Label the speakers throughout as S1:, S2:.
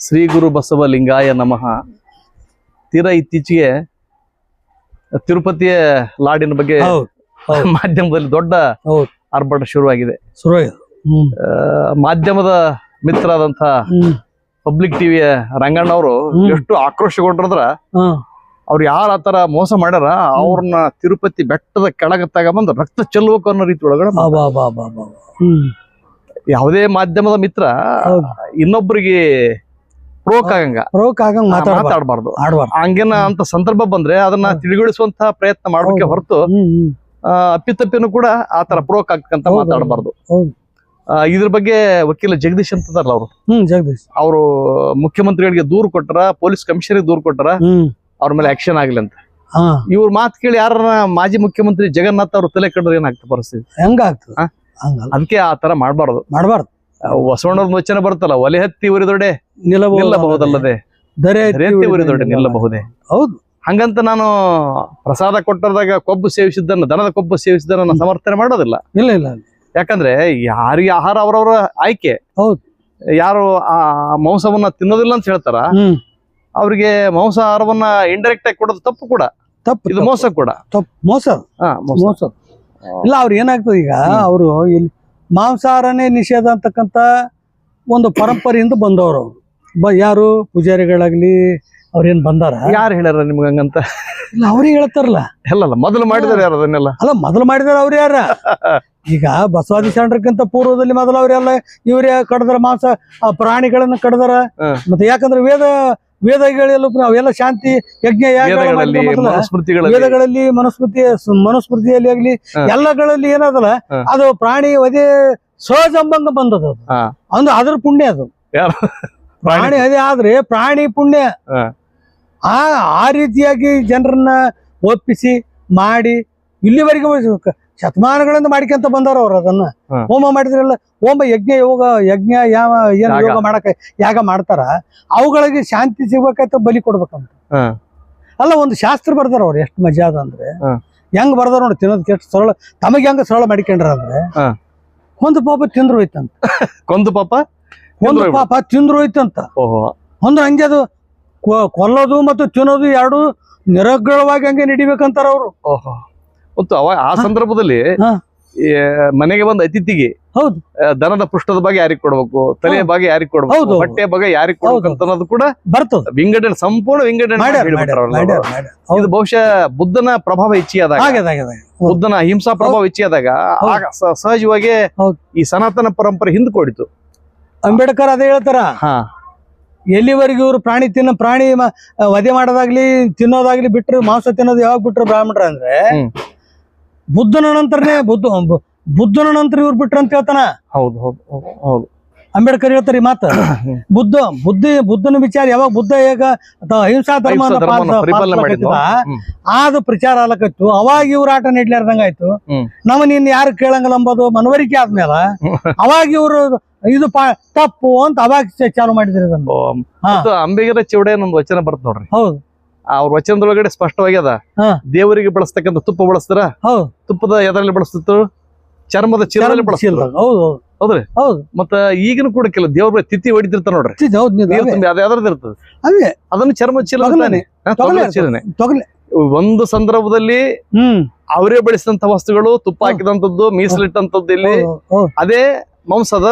S1: ಶ್ರೀ ಗುರು ಬಸವ ಲಿಂಗಾಯ ನಮಃ. ತೀರಾ ಇತ್ತೀಚೆಗೆ ತಿರುಪತಿಯ ಲಾಡಿನ ಬಗ್ಗೆ. ಮಾಧ್ಯಮದಲ್ಲಿ ದೊಡ್ಡ ಆರ್ಭಟ ಶುರುವಾಗಿದೆ. ಮಾಧ್ಯಮದ ಮಿತ್ರರಾದಂತ ಪಬ್ಲಿಕ್ ಟಿವಿಯ ರಂಗಣ್ಣ ಅವರು ಎಷ್ಟು ಆಕ್ರೋಶಗೊಂಡ್ರದ್ರ ಅವ್ರು ಯಾರ ಆತರ ಮೋಸ ಮಾಡ್ಯಾರ ಅವ್ರನ್ನ ತಿರುಪತಿ ಬೆಟ್ಟದ ಕೆಳಗ ತಗೊಂಬಂದು ರಕ್ತ ಚೆಲ್ಲಬೇಕು ಅನ್ನೋ ರೀತಿ ಒಳಗಡೆ
S2: ಬಾ ಬಾ ಬಾ ಬಾ ಬಾ ಹ್ಮ್.
S1: ಯಾವುದೇ ಮಾಧ್ಯಮದ ಮಿತ್ರ ಇನ್ನೊಬ್ಬರಿಗೆ ಪ್ರೋಕ್ ಆಗಂಗ.
S2: ರೋಕ್ ಆಗಂಗ್ ಮಾತಾಡ್ಬಾರ್ದು. ಆಡ್ಬಾರ್ದು.
S1: ಹಂಗೇನ ಅಂತ ಸಂದರ್ಭ ಬಂದ್ರೆ ಅದನ್ನ ತಿಳಿಗೊಳಿಸುವಂತ ಪ್ರಯತ್ನ
S2: ಮಾಡೋಕೆ
S1: ಹೊರತು ಅಪ್ಪಿತಪ್ಪಿನೂ ಕೂಡ ಆತರ ಪ್ರೋಕ್ ಆಗ್ತಕ್ಕಂತ. ಮಾತಾಡಬಾರ್ದು. ಇದ್ರ ಬಗ್ಗೆ ವಕೀಲ ಜಗದೀಶ್ ಅಂತ ಅದಾರಲ್ಲ ಅವರು
S2: ಜಗದೀಶ್.
S1: ಅವರು ಮುಖ್ಯಮಂತ್ರಿಗಳಿಗೆ ದೂರು ಕೊಟ್ಟರ ಪೊಲೀಸ್ ಕಮಿಷನರ್ ದೂರು
S2: ಕೊಟ್ಟರ
S1: ಅವ್ರ ಮೇಲೆ ಆಕ್ಷನ್ ಆಗ್ಲಿ ಅಂತ. ಇವ್ರ ಮಾತು ಕೇಳಿ ಯಾರ ಮಾಜಿ ಮುಖ್ಯಮಂತ್ರಿ ಜಗನ್ನಾಥ್ ಅವ್ರ ತಲೆ ಕಂಡ್ರೆ ಏನಾಗ್ತದೆ ಪರಿಸ್ಥಿತಿ?
S2: ಹೆಂಗ ಆಗ್ತದ
S1: ಅದಕ್ಕೆ ಆ ತರ ಮಾಡಬಾರ್ದು.
S2: ಮಾಡ್ಬಾರ್ದು.
S1: ಬಸವಣ್ಣವ್ರ ವಚನ ಬರುತ್ತಲ್ಲ ಒಲೆ ಹತ್ತಿ ಉರಿದೊಡೆ
S2: ನಿಲ್ಲಬಹುದು
S1: ನಿಲ್ಲಬಹುದಲ್ಲದೆ. ಉರಿದೊಡೆ ನಿಲ್ಲಬಹುದೇ?
S2: ಹೌದು.
S1: ಹಂಗಂತ ನಾನು ಪ್ರಸಾದ ಕೊಟ್ಟರದಾಗ ಕೊಬ್ಬು ಸೇವಿಸಿದ್ದನ್ನು ದನದ ಕೊಬ್ಬು ಸೇವಿಸಿದ್ದನ್ನು ನಾನು ಸಮರ್ಥನೆ ಮಾಡೋದಿಲ್ಲ.
S2: ಇಲ್ಲ ಇಲ್ಲ
S1: ಯಾಕಂದ್ರೆ ಯಾರಿಗೆ ಆಹಾರ ಅವರವರ ಆಯ್ಕೆ.
S2: ಹೌದು.
S1: ಯಾರು ಆ ಮಾಂಸವನ್ನ ತಿನ್ನೋದಿಲ್ಲ ಅಂತ ಹೇಳ್ತಾರ ಅವ್ರಿಗೆ ಮಾಂಸಾಹಾರವನ್ನ ಇಂಡೈರೆಕ್ಟ್ ಆಗಿ ಕೊಡೋದು ತಪ್ಪು ಕೂಡ.
S2: ತಪ್ಪು
S1: ಇದು ಮೋಸ ಕೂಡ.
S2: ತಪ್ಪು. ಮೋಸ?
S1: ಮೋಸ.
S2: ಇಲ್ಲ ಅವ್ರು ಏನಾಗ್ತದೆ ಈಗ. ಅವರು ಇಲ್ಲಿ ಮಾಂಸಾಹಾರನೇ ನಿಷೇಧ ಅಂತಕ್ಕಂತ ಒಂದು ಪರಂಪರೆಯಿಂದ ಬಂದವರು ಅವ್ರು. ಬ ಯಾರು ಪೂಜಾರಿಗಳಾಗ್ಲಿ ಅವ್ರೇನ್ ಬಂದಾರ?
S1: ಯಾರು ಹೇಳ್ಯಾರ ನಿಮ್ಗೆ ಹಂಗಂತ?
S2: ಇಲ್ಲ ಅವ್ರಿಗೆ ಹೇಳ್ತಾರಲ್ಲ.
S1: ಅಲ್ಲಲ್ಲ ಮೊದಲು ಮಾಡಿದಾರೆ ಯಾರು ಅದನ್ನೆಲ್ಲ?
S2: ಅಲ್ಲ ಮೊದಲು ಮಾಡಿದಾರ ಅವ್ರು ಯಾರ? ಈಗ ಬಸವಾದಿ ಸಾಂಡ್ರಕ್ಕಿಂತ ಪೂರ್ವದಲ್ಲಿ ಮೊದಲು ಅವರೆಲ್ಲ ಇವ್ರ ಕಡದ್ರ ಮಾಂಸ ಆ ಪ್ರಾಣಿಗಳನ್ನ ಕಡದಾರ. ಮತ್ತೆ ಯಾಕಂದ್ರೆ ವೇದ ವೇದಗಳೆಲ್ಲ ಅವೆಲ್ಲ ಶಾಂತಿ ಯಜ್ಞ
S1: ವೇದಗಳಲ್ಲಿ
S2: ಮನುಸ್ಮೃತಿ ಮನುಸ್ಮೃತಿಯಲ್ಲಿ ಆಗ್ಲಿ. ಎಲ್ಲಗಳಲ್ಲಿ ಏನದಲ್ಲ ಅದು ಪ್ರಾಣಿ ಅದೇ ಸಹಜ ಸಂಬಂಧ ಬಂದದ. ಅಂದ್ರೆ ಅದ್ರ ಪುಣ್ಯ ಅದು. ಪ್ರಾಣಿ ಅದೇ ಆದ್ರೆ ಪ್ರಾಣಿ ಪುಣ್ಯ. ಆ ಆ ರೀತಿಯಾಗಿ ಜನರನ್ನ ಒಪ್ಪಿಸಿ ಮಾಡಿ ಇಲ್ಲಿವರೆಗೆ ಶತಮಾನಗಳಿಂದ ಮಾಡ್ಕೊಂತ ಬಂದಾರ ಅವ್ರು ಅದನ್ನ. ಹೋಮ ಮಾಡಿದ್ರಲ್ಲ ಹೋಮ ಯಜ್ಞ ಯೋಗ ಯಜ್ಞ ಯಾವ ಏನ್
S1: ಯೋಗ.
S2: ಮಾಡಕ ಯಾಗ ಮಾಡ್ತಾರ ಅವುಗಳಿಗೆ ಶಾಂತಿ ಸಿಗ್ಬೇಕಾಯ್ತ ಬಲಿ ಕೊಡ್ಬೇಕಂತ. ಅಲ್ಲ ಒಂದು ಶಾಸ್ತ್ರ ಬರ್ದಾರ ಅವ್ರು ಎಷ್ಟು ಮಜಾ ಅದ ಅಂದ್ರೆ. ಹೆಂಗ್ ಬರ್ದಾರ ನೋಡಿ ತಿನ್ನೋದಕ್ಕೆ ಎಷ್ಟು ಸರಳ ತಮಗೆ ಹೆಂಗ ಸರಳ ಮಾಡಿಕೊಂಡ್ರ ಅಂದ್ರೆ. ಒಂದು ಪಾಪ ತಿಂದ್ರು ಹೋಯ್ತಂತ.
S1: ಒಂದು ಪಾಪ?
S2: ಒಂದು ಪಾಪ ತಿಂದ್ರು ಹೋಯ್ತಂತ. ಅಂದ್ರೆ ಹಂಗೆ ಅದು ಕೊಲ್ಲೋದು ಮತ್ತು ತಿನ್ನೋದು ಎರಡು ನಿರಗ್ರಹವಾಗಿ ಹಂಗೆ ನಡಿಬೇಕಂತಾರ ಅವರು.
S1: ಓಹೋ. ಮತ್ತು ಅವಾಗ ಆ ಸಂದರ್ಭದಲ್ಲಿ. ಮನೆಗೆ ಬಂದ ಅತಿಥಿಗೆ
S2: ಹೌದು.
S1: ದನದ ಪೃಷ್ಠದ ಬಗ್ಗೆ ಯಾರಿಗೆ ಕೊಡ್ಬೇಕು ತಲೆಯ ಬಗ್ಗೆ ಯಾರಿಗೆ ಕೊಡ್ಬೇಕು
S2: ಹೌದು.
S1: ಬಟ್ಟೆಯ ಬಗ್ಗೆ ಯಾರಿಗೆ ಕೊಡ್ಬೇಕು. ಅಂತ ಅನ್ನೋದು ಕೂಡ
S2: ಬರ್ತದ.
S1: ವಿಂಗಡಣೆ ಸಂಪೂರ್ಣ ವಿಂಗಡಣೆ. ಇದು ಬಹುಶಃ ಬುದ್ಧನ ಪ್ರಭಾವ ಹೆಚ್ಚಿಯಾದಾಗ. ಬುದ್ಧನ ಹಿಂಸಾ ಪ್ರಭಾವ ಹೆಚ್ಚಿಯಾದಾಗ ಸಹಜವಾಗಿ ಈ ಸನಾತನ ಪರಂಪರೆ ಹಿಂದ್ಕೊಡಿತು.
S2: ಅಂಬೇಡ್ಕರ್ ಅದೇ ಹೇಳ್ತಾರ.
S1: ಹಾ.
S2: ಎಲ್ಲಿವರೆಗೂ ಇವರು ಪ್ರಾಣಿ ತಿನ್ನ ಪ್ರಾಣಿ ವಧೆ ಮಾಡೋದಾಗ್ಲಿ ತಿನ್ನೋದಾಗ್ಲಿ ಬಿಟ್ರು ಮಾಂಸ ತಿನ್ನೋದು ಯಾವಾಗ ಬಿಟ್ರು ಬ್ರಾಹ್ಮಣರ ಅಂದ್ರೆ. ಬುದ್ಧನ ನಂತರನೇ ಬುದ್ಧ ಬುದ್ಧನ ನಂತರ ಇವ್ರು ಬಿಟ್ರ ಅಂತ ಹೇಳ್ತಾನ?
S1: ಹೌದು ಹೌದು ಹೌದು,
S2: ಅಂಬೇಡ್ಕರ್ ಹೇಳ್ತಾರೆ ಮಾತ. ಬುದ್ಧ ಬುದ್ಧಿ ಬುದ್ಧನ ವಿಚಾರ ಯಾವಾಗ ಬುದ್ಧ ಹೇಗ ತ- ಅಹಿಂಸಾ ಧರ್ಮ ಆದ. ಪ್ರಚಾರ ಆಲಕತ್ತು. ಅವಾಗ ಇವ್ರ ಆಟ ನೀಡ್ಲಾರ್ದಂಗ ಆಯ್ತು. ನಮ್ಮ ನೀನ್ ಯಾರು ಕೇಳಂಗಿಲ್ಲ ಅಂಬೋದು ಮನವರಿಕೆ ಆದ್ಮೇಲ ಅವಾಗ ಇವರು ಇದು ತಪ್ಪು ಅಂತ ಅವಾಗ ಚಾಲು ಮಾಡಿದ್ರಿ
S1: ಅಂಬಿಗರ ಚೌಡೆ ಒಂದು ವಚನ ಬರ್ತ ನೋಡ್ರಿ.
S2: ಹೌದು.
S1: ಅವ್ರ ವಚನದೊಳಗಡೆ ಸ್ಪಷ್ಟವಾಗಿ ಅದ. ದೇವರಿಗೆ ಬಳಸ್ತಕ್ಕಂಥ ತುಪ್ಪ ಬಳಸ್ತಾರ? ತುಪ್ಪದ ಎದರಲ್ಲಿ ಬಳಸ್ತಿತ್ತು? ಚರ್ಮದ ಚೀಲದಲ್ಲಿ.
S2: ಹೌದು ಹೌದು.
S1: ಹೌದ್ರಿ?
S2: ಹೌದು.
S1: ಮತ್ತ ಈಗಿನ ಕೂಡ ಕೆಲವು ದೇವ್ರ ತಿಥಿ ಹೊಡಿತಿರ್ತಾರ ನೋಡ್ರಿ.
S2: ಚಿದ್ ಹೌದು ನೀವು
S1: ನೀರ್
S2: ಅವೇ.
S1: ತುಂಬಿ ಅದ. ಯಾವ್ದಾರ್ದು ಇರ್ತದೆ. ಅದನ್ನ ಚರ್ಮ ಚೀಲ ಒಂದು ಸಂದರ್ಭದಲ್ಲಿ
S2: ಹ್ಮ್.
S1: ಅವರೇ ಬೆಳೆಸಿದಂತ ವಸ್ತುಗಳು ತುಪ್ಪ ಹಾಕಿದಂತದ್ದು ಮೀಸಲಿಟ್ಟಂತದ್ದು ಇಲ್ಲಿ. ಅದೇ ಮಾಂಸದ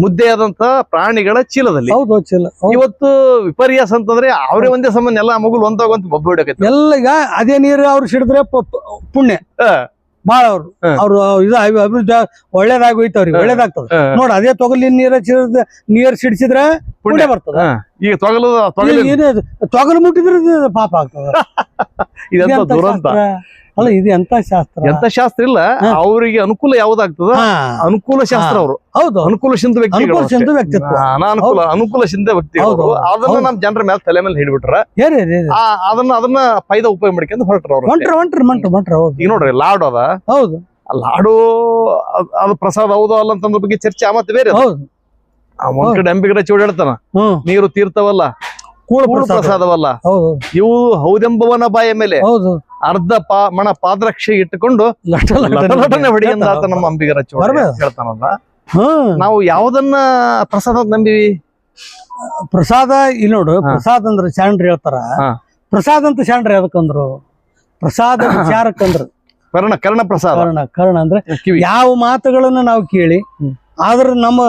S1: ಮುದ್ದೆಯಾದಂತ ಪ್ರಾಣಿಗಳ ಚೀಲದಲ್ಲಿ.
S2: ಹೌದು ಚೀಲ.
S1: ಇವತ್ತು ವಿಪರ್ಯಾಸ ಅಂತಂದ್ರೆ ಅವ್ರೇ ಒಂದೇ ಸಂಬಂಧ ಎಲ್ಲಾ ಮಗುಲ್ ಒಂದಾಗಂತ ಬೊಬ್ಬ ಹಿಡಕೈತಿ
S2: ಎಲ್ಲ ಈಗ ಅದೇ ನೀರು ಅವ್ರು ಸಿಡಿದ್ರೆ ಪುಣ್ಯ. ಬಾಳ ಅವ್ರು. ಅವ್ರು ಇದು ಅಭಿ- ಅಭಿವೃದ್ಧಿ ಒಳ್ಳೇದಾಗಿ ಹೋಯ್ತು ಅವ್ರಿಗೆ. ಒಳ್ಳೇದಾಗ್ತದ. ನೋಡ್ ಅದೇ ತೊಗಲಿ ನೀರ ಸಿಡಿದ ನೀರ್ ಸಿಡಿಸಿದ್ರೆ
S1: ಪುಣ್ಯ.
S2: ಬರ್ತದೆ.
S1: ಈಗ ತೊಗಲು ತೊಗಲಿ
S2: ಮುಟ್ಟಿದ್ರೆ ಪಾಪ ಆಗ್ತದ.
S1: ಇದಂತ ದುರಂತ?
S2: ಅಲ್ಲ ಇದು ಎಂತ ಶಾಸ್ತ್ರ?
S1: ಎಂತ ಶಾಸ್ತ್ರ ಇಲ್ಲ ಅವರಿಗೆ ಅನುಕೂಲ ಯಾವ್ದಾಗ್ತದ ಅನುಕೂಲ ಶಾಸ್ತ್ರ. ಅವರು.
S2: ಹೌದು.
S1: ಅನುಕೂಲ ಸಿಂಧ
S2: ವ್ಯಕ್ತಿ ವ್ಯಕ್ತಿತ್ವ.
S1: ಅನಾನುಕೂಲ ಅನುಕೂಲ ಸಿಂಧ
S2: ವ್ಯಕ್ತಿ.
S1: ಅದನ್ನ. ನಮ್ ಜನರ ಮೇಲೆ ತಲೆ ಮೇಲೆ ಹಿಡಿಬಿಟ್ರ. ಅದನ್ನ ಅದನ್ನ ಫೈದ ಉಪಯೋಗ ಮಾಡ್ಕೊಂಡು ಹೊರಟ್ರ ಅವ್ರು
S2: ಹೊಂಟ್ರ ಹೊಂಟ್ರ ಮಂಟ್ರ ಮಂಟ್ರ ಹೌದು.
S1: ಈಗ ನೋಡ್ರಿ ಲಾಡು ಅದ.
S2: ಹೌದು.
S1: ಲಾಡು ಅದ್- ಪ್ರಸಾದ ಹೌದು ಅಲ್ಲ ಅಂತಂದ್ರ ಬಗ್ಗೆ ಚರ್ಚೆ ಆ ಮತ್ತೆ ಬೇರೆ.
S2: ಹೌದು.
S1: ಒಂದ್ ಕಡೆ ಅಂಬಿಗರ
S2: ಚೂಡಾಡ್ತಾನ
S1: ನೀರು ತೀರ್ಥವಲ್ಲ
S2: ಕೂಳು
S1: ಕೂಳು ಪ್ರಸಾದವಲ್ಲ? ಇವು ಹೌದೆಂಬವನ ಬಾಯ ಮೇಲೆ.
S2: ಹೌದು.
S1: ಅರ್ಧ ಪಾ ಮಣ ಪಾದ್ರಕ್ಷೆ ಇಟ್ಟುಕೊಂಡು ಲಟನೆ
S2: ಹೊಡಿಯಿಂದ
S1: ಆತ. ನಮ್ಮ ಅಂಬಿಗರ. ಹೇಳ್ತಾನಲ್ಲ. ನಾವು ಯಾವ್ದನ್ನ ಪ್ರಸಾದ ನಂಬಿವಿ?
S2: ಪ್ರಸಾದ ಇಲ್ಲಿ ನೋಡು. ಪ್ರಸಾದ ಅಂದ್ರೆ ಶಾಂಡ್ರಿ ಹೇಳ್ತಾರ. ಪ್ರಸಾದ ಅಂತ ಶಾಂಡ್ರಿ ಯಾವ್ದಕ್ಕಂದ್ರು? ಪ್ರಸಾದ ವಿಚಾರಕ್ಕಂದ್ರು
S1: ಕರ್ಣ ಕರ್ಣ ಪ್ರಸಾದ.
S2: ಕರ್ಣ ಕಾರಣ ಅಂದ್ರೆ ಯಾವ ಮಾತುಗಳನ್ನ ನಾವು ಕೇಳಿ ಆದ್ರ ನಮ್ಮ